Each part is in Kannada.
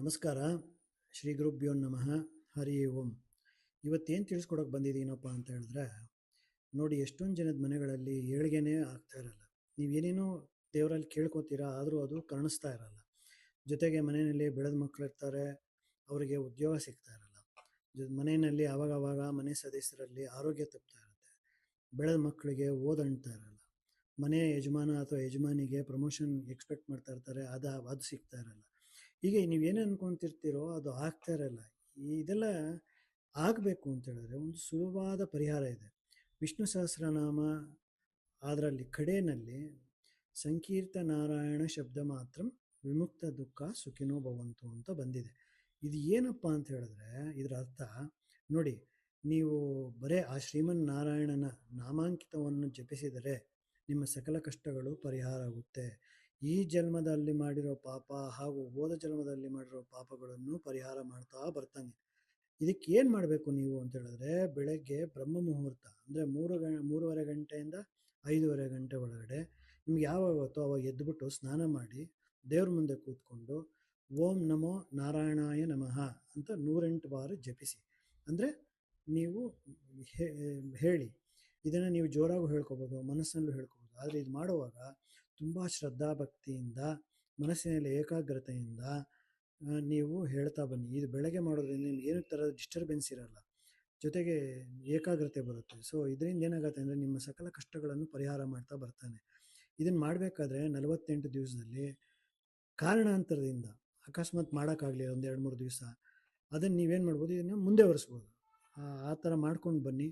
ನಮಸ್ಕಾರ. ಶ್ರೀ ಗುರುಭ್ಯೋ ನಮಃ. ಹರಿ ಓಂ. ಇವತ್ತೇನು ತಿಳಿಸ್ಕೊಡೋಕೆ ಬಂದಿದ್ದೀನಪ್ಪ ಅಂತ ಹೇಳಿದ್ರೆ, ನೋಡಿ ಎಷ್ಟೊಂದು ಜನದ ಮನೆಗಳಲ್ಲಿ ಏಳಿಗೆನೇ ಆಗ್ತಾ ಇರಲ್ಲ. ನೀವೇನೇನೋ ದೇವರಲ್ಲಿ ಕೇಳ್ಕೊತೀರಾ, ಆದರೂ ಅದು ಕಾಣಿಸ್ತಾ ಇರಲ್ಲ. ಜೊತೆಗೆ ಮನೆಯಲ್ಲಿ ಬೆಳೆದ ಮಕ್ಕಳು ಇರ್ತಾರೆ, ಅವರಿಗೆ ಉದ್ಯೋಗ ಸಿಗ್ತಾ ಇರಲ್ಲ. ಮನೆಯಲ್ಲಿ ಆವಾಗವಾಗ ಮನೆ ಸದಸ್ಯರಲ್ಲಿ ಆರೋಗ್ಯ ತಪ್ತಾ ಇರುತ್ತೆ. ಬೆಳೆದ ಮಕ್ಕಳಿಗೆ ಓದಂಡ್ತಾ ಇರಲ್ಲ. ಮನೆಯ ಯಜಮಾನ ಅಥವಾ ಯಜಮಾನಿಗೆ ಪ್ರಮೋಷನ್ ಎಕ್ಸ್ಪೆಕ್ಟ್ ಮಾಡ್ತಾ ಇರ್ತಾರೆ ಅದು ಅದು ಸಿಗ್ತಾ ಇರಲ್ಲ. ಹೀಗೆ ನೀವೇನು ಅನ್ಕೊಂತಿರ್ತೀರೋ ಅದು ಆಗ್ತಾ ಇರಲ್ಲ ಇದೆಲ್ಲ ಆಗಬೇಕು ಅಂತ ಹೇಳಿದ್ರೆ ಒಂದು ಸುಲಭವಾದ ಪರಿಹಾರ ಇದೆ. ವಿಷ್ಣು ಸಹಸ್ರನಾಮ ಅದರಲ್ಲಿ ಕಡೆಯಲ್ಲಿ ಸಂಕೀರ್ತ ನಾರಾಯಣ ಶಬ್ದ ಮಾತ್ರ ವಿಮುಕ್ತ ದುಃಖ ಸುಖಿನೋ ಭವಂತು ಅಂತ ಬಂದಿದೆ. ಇದು ಏನಪ್ಪ ಅಂತ ಹೇಳಿದ್ರೆ ಇದರ ಅರ್ಥ ನೋಡಿ, ನೀವು ಬರೇ ಆ ಶ್ರೀಮನ್ ನಾರಾಯಣನ ನಾಮಾಂಕಿತವನ್ನು ಜಪಿಸಿದರೆ ನಿಮ್ಮ ಸಕಲ ಕಷ್ಟಗಳು ಪರಿಹಾರ ಆಗುತ್ತೆ. ಈ ಜನ್ಮದಲ್ಲಿ ಮಾಡಿರೋ ಪಾಪ ಹಾಗೂ ಹೋದ ಜನ್ಮದಲ್ಲಿ ಮಾಡಿರೋ ಪಾಪಗಳನ್ನು ಪರಿಹಾರ ಮಾಡ್ತಾ ಬರ್ತಾನೆ. ಇದಕ್ಕೆ ಏನು ಮಾಡಬೇಕು ನೀವು ಅಂತ ಹೇಳಿದ್ರೆ, ಬೆಳಗ್ಗೆ ಬ್ರಹ್ಮ ಮುಹೂರ್ತ ಅಂದರೆ ಮೂರು ಗ, ಮೂರುವರೆ ಗಂಟೆಯಿಂದ ಐದೂವರೆ ಗಂಟೆ ಒಳಗಡೆ ನಿಮ್ಗೆ ಯಾವಾಗ ಗೊತ್ತೋ ಅವಾಗ ಎದ್ದುಬಿಟ್ಟು ಸ್ನಾನ ಮಾಡಿ, ದೇವ್ರ ಮುಂದೆ ಕೂತ್ಕೊಂಡು ಓಂ ನಮೋ ನಾರಾಯಣಾಯ ನಮಃ ಅಂತ ನೂರೆಂಟು ಬಾರಿ ಜಪಿಸಿ. ಅಂದರೆ ನೀವು ಹೇಳಿ. ಇದನ್ನು ನೀವು ಜೋರಾಗೂ ಹೇಳ್ಕೊಬೋದು, ಮನಸ್ಸಲ್ಲೂ ಹೇಳ್ಕೊಬೋದು. ಆದರೆ ಇದು ಮಾಡುವಾಗ ತುಂಬ ಶ್ರದ್ಧಾಭಕ್ತಿಯಿಂದ, ಮನಸ್ಸಿನಲ್ಲಿ ಏಕಾಗ್ರತೆಯಿಂದ ನೀವು ಹೇಳ್ತಾ ಬನ್ನಿ. ಇದು ಬೆಳಗ್ಗೆ ಮಾಡೋದ್ರಿಂದ ನಿಮ್ಗೆ ಏನು ಥರದ ಡಿಸ್ಟರ್ಬೆನ್ಸ್ ಇರಲ್ಲ. ಜೊತೆಗೆ ಏಕಾಗ್ರತೆ ಬರುತ್ತೆ. ಸೊ ಇದರಿಂದ ಏನಾಗುತ್ತೆ ಅಂದರೆ ನಿಮ್ಮ ಸಕಲ ಕಷ್ಟಗಳನ್ನು ಪರಿಹಾರ ಮಾಡ್ತಾ ಬರ್ತಾನೆ. ಇದನ್ನು ಮಾಡಬೇಕಾದ್ರೆ ನಲವತ್ತೆಂಟು ದಿವಸದಲ್ಲಿ ಕಾರಣಾಂತರದಿಂದ ಅಕಸ್ಮಾತ್ ಮಾಡೋಕ್ಕಾಗಲಿಲ್ಲ, ಒಂದು ಎರಡು ಮೂರು ದಿವಸ, ಅದನ್ನು ನೀವೇನು ಮಾಡ್ಬೋದು? ಇದನ್ನು ಮುಂದೆ ಒರೆಸ್ಬೋದು. ಆ ಥರ ಮಾಡ್ಕೊಂಡು ಬನ್ನಿ.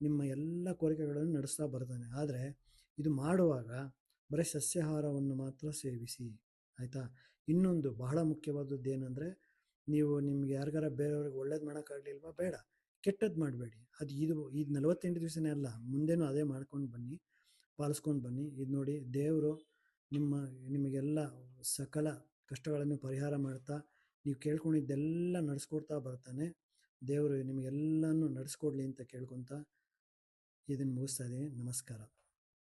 ನಿಮ್ಮ ಎಲ್ಲ ಕೋರಿಕೆಗಳನ್ನು ನಡೆಸ್ತಾ ಬರ್ತಾನೆ. ಆದರೆ ಇದು ಮಾಡುವಾಗ ಬರೀ ಸಸ್ಯಾಹಾರವನ್ನು ಮಾತ್ರ ಸೇವಿಸಿ, ಆಯಿತಾ? ಇನ್ನೊಂದು ಬಹಳ ಮುಖ್ಯವಾದದ್ದು ಏನಂದರೆ, ನೀವು ನಿಮ್ಗೆ ಯಾರಿಗಾರ ಬೇರೆಯವ್ರಿಗೆ ಒಳ್ಳೇದು ಮಾಡೋಕ್ಕಾಗಲಿಲ್ವಾ? ಬೇಡ. ಕೆಟ್ಟದ್ದು ಮಾಡಬೇಡಿ. ಅದು ಇದು ಇದು ನಲವತ್ತೆಂಟು ದಿವಸನೇ ಅಲ್ಲ, ಮುಂದೆನೂ ಅದೇ ಮಾಡ್ಕೊಂಡು ಬನ್ನಿ, ಪಾಲಿಸ್ಕೊಂಡು ಬನ್ನಿ. ಇದು ನೋಡಿ, ದೇವರು ನಿಮ್ಮ, ನಿಮಗೆಲ್ಲ ಸಕಲ ಕಷ್ಟಗಳನ್ನು ಪರಿಹಾರ ಮಾಡ್ತಾ, ನೀವು ಕೇಳ್ಕೊಂಡಿದ್ದೆಲ್ಲ ನಡೆಸ್ಕೊಡ್ತಾ ಬರ್ತಾನೆ. ದೇವರು ನಿಮಗೆಲ್ಲನೂ ನಡೆಸ್ಕೊಡ್ಲಿ ಅಂತ ಕೇಳ್ಕೊತ ಇದನ್ನು ಮುಗಿಸ್ತಾ ಇದ್ದೀನಿ ನಮಸ್ಕಾರ.